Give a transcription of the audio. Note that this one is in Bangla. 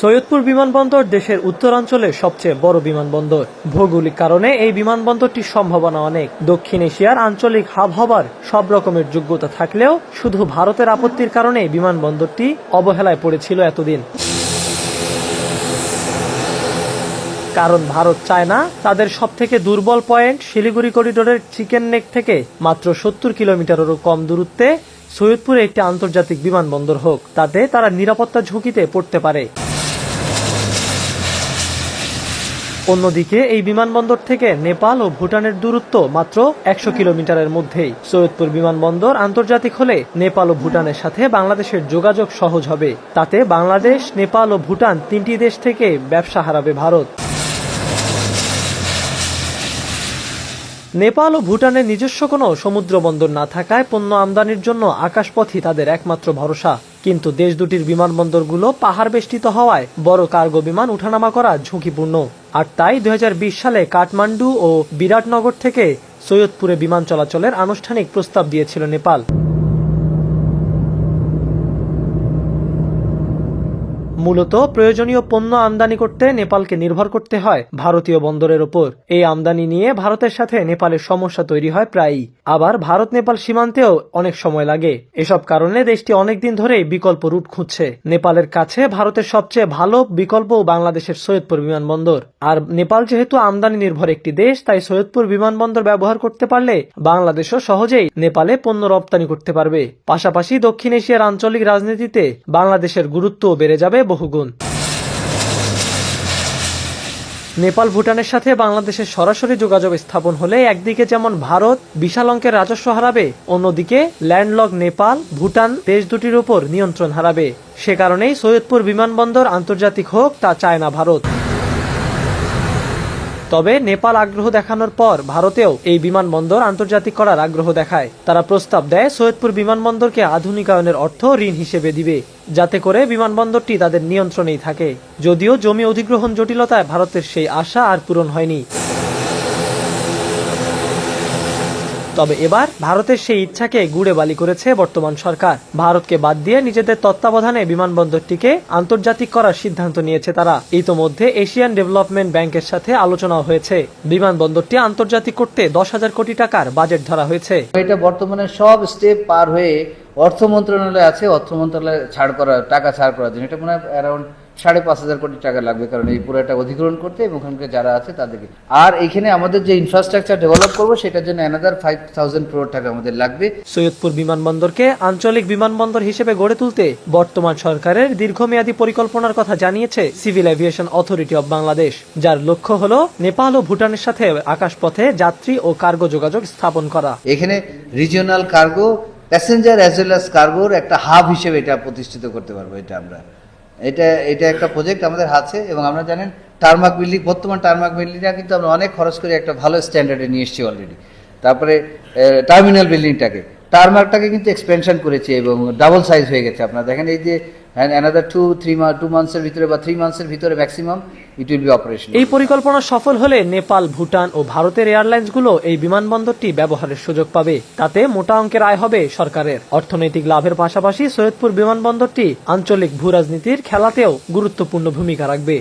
সৈয়দপুর বিমানবন্দর দেশের উত্তরাঞ্চলের সবচেয়ে বড় বিমানবন্দর। ভৌগোলিক কারণে এই বিমানবন্দরটির সম্ভাবনা অনেক। দক্ষিণ এশিয়ার আঞ্চলিক হাব হবার সব রকমের যোগ্যতা থাকলেও শুধু ভারতের আপত্তির কারণে বিমানবন্দরটি অবহেলায় পড়েছিল এতদিন। কারণ ভারত চায় না, তাদের সব থেকে দুর্বল পয়েন্ট শিলিগুড়ি করিডোরের চিকেন নেক থেকে মাত্র সত্তর কিলোমিটারেরও কম দূরত্বে সৈয়দপুরে একটি আন্তর্জাতিক বিমানবন্দর হোক। তাতে তারা নিরাপত্তা ঝুঁকিতে পড়তে পারে। অন্যদিকে, এই বিমানবন্দর থেকে নেপাল ও ভুটানের দূরত্ব মাত্র একশো কিলোমিটারের মধ্যেই। সৈয়দপুর বিমানবন্দর আন্তর্জাতিক হলে নেপাল ও ভুটানের সাথে বাংলাদেশের যোগাযোগ সহজ হবে। তাতে বাংলাদেশ, নেপাল ও ভুটান তিনটি দেশ থেকে ব্যবসা হারাবে ভারত। নেপাল ও ভুটানের নিজস্ব কোনো সমুদ্র বন্দর না থাকায় পণ্য আমদানির জন্য আকাশপথই তাদের একমাত্র ভরসা। কিন্তু দেশ দুটির বিমানবন্দরগুলো পাহাড় বেষ্টিত হওয়ায় বড় কার্গো বিমান উঠানামা করা ঝুঁকিপূর্ণ। আর তাই দু হাজার বিশ সালে কাঠমান্ডু ও বিরাটনগর থেকে সৈয়দপুরে বিমান চলাচলের আনুষ্ঠানিক প্রস্তাব দিয়েছিল নেপাল। মূলত প্রয়োজনীয় পণ্য আমদানি করতে নেপালকে নির্ভর করতে হয় ভারতীয় বন্দরের ওপর। এই আমদানি নিয়ে ভারতের সাথে নেপালের সমস্যা তৈরি হয় প্রায়ই। আবার ভারত নেপাল সীমান্তেও অনেক সময় লাগে। এসব কারণে দেশটি অনেকদিন ধরেই বিকল্প রুট খুঁজছে। নেপালের কাছে ভারতের সবচেয়ে ভালো বিকল্প বাংলাদেশের সৈয়দপুর বিমানবন্দর। আর নেপাল যেহেতু আমদানি নির্ভর একটি দেশ, তাই সৈয়দপুর বিমানবন্দর ব্যবহার করতে পারলে বাংলাদেশও সহজেই নেপালে পণ্য রপ্তানি করতে পারবে। পাশাপাশি দক্ষিণ এশিয়ার আঞ্চলিক রাজনীতিতে বাংলাদেশের গুরুত্বও বেড়ে যাবে বহুগুণ নেপাল, ভুটানের সাথে বাংলাদেশের সরাসরি যোগাযোগ স্থাপন হলে একদিকে যেমন ভারত বিশাল অঙ্কের রাজস্ব হারাবে, অন্যদিকে ল্যান্ডলক নেপাল, ভুটান দেশ দুটির উপর নিয়ন্ত্রণ হারাবে। সে কারণেই সৈয়দপুর বিমানবন্দর আন্তর্জাতিক হোক তা চায় না ভারত। তবে নেপাল আগ্রহ দেখানোর পর ভারতেও এই বিমানবন্দর আন্তর্জাতিক করার আগ্রহ দেখায়। তারা প্রস্তাব দেয়, সৈয়দপুর বিমানবন্দরকে আধুনিকায়নের অর্থ ঋণ হিসেবে দিবে, যাতে করে বিমানবন্দরটি তাদের নিয়ন্ত্রণেই থাকে। যদিও জমি অধিগ্রহণ জটিলতায় ভারতের সেই আশা আর পূরণ হয়নি। তবে এবার ভারতের সেই ইচ্ছাকে গুড়ে বালি করেছে বর্তমান সরকার। ভারতকে বাদ দিয়ে নিজেদের তত্ত্বাবধানে বিমানবন্দরটিকে আন্তর্জাতিক করার সিদ্ধান্ত নিয়েছে তারা। ইতোমধ্যে এশিয়ান ডেভেলপমেন্ট ব্যাংকের সাথে আলোচনা হয়েছে। বিমানবন্দরটি আন্তর্জাতিক করতে দশ হাজার কোটি টাকার বাজেট ধরা হয়েছে। এটা বর্তমানে সব স্টেপ পার হয়ে অর্থ মন্ত্রণালয় আছে। অর্থ মন্ত্রণালয় ছাড় করা, টাকা ছাড় করার জন্য। এটা মনে হয় অ্যারাউন্ড সাড়ে পাঁচ হাজার কোটি টাকা লাগবে কারণ এই পুরোটা অধিগ্রহণ করতে এবং ওখানকার যারা আছে তাদেরকে। আর এখানে আমাদের যে ইনফ্রাস্ট্রাকচার ডেভেলপ করব সেটার জন্য অ্যানাদার ফাইভ থাউজেন্ড ক্রোড টাকা আমাদের লাগবে। সৈয়দপুর বিমানবন্দরকে আঞ্চলিক বিমানবন্দর হিসেবে গড়ে তুলতে বর্তমান সরকারের দীর্ঘমেয়াদী পরিকল্পনার কথা জানিয়েছে civil aviation authority of Bangladesh যার লক্ষ্য হলো নেপাল ও ভুটানের সাথে আকাশপথে যাত্রী ও কার্গো যোগাযোগ স্থাপন করা। এখানে regional cargo passenger as well as কার্গোর একটা হাব হিসেবে এটা প্রতিষ্ঠিত করতে পারব এটা আমরা। এটা এটা একটা প্রজেক্ট আমাদের হাতে এবং আমরা জানেন টার্মাক বিল্ডিং বর্তমান টার্মাক বিল্ডিংটা কিন্তু আমরা অনেক খরচ করে একটা ভালো স্ট্যান্ডার্ডে নিয়ে এসেছি অলরেডি তারপরে টার্মিনাল বিল্ডিংটাকে টার্মাকটাকে কিন্তু এক্সপেনশন করেছে এবং ডাবল সাইজ হয়ে গেছে আপনার। দেখেন এই যে অ্যানাদার টু থ্রি টু মান্থসের ভিতরে বা থ্রি মান্থসের ভিতরে maximum it will be operation এই পরিকল্পনা সফল হলে নেপাল, ভুটান ও ভারতের এয়ারলাইন্সগুলো এই বিমানবন্দরটি ব্যবহারের সুযোগ পাবে। তাতে মোটা অঙ্কের আয় হবে সরকারের। অর্থনৈতিক লাভের পাশাপাশি সৈয়দপুর বিমানবন্দরটি আঞ্চলিক ভূ রাজনীতির খেলাতেও গুরুত্বপূর্ণ ভূমিকা রাখবে।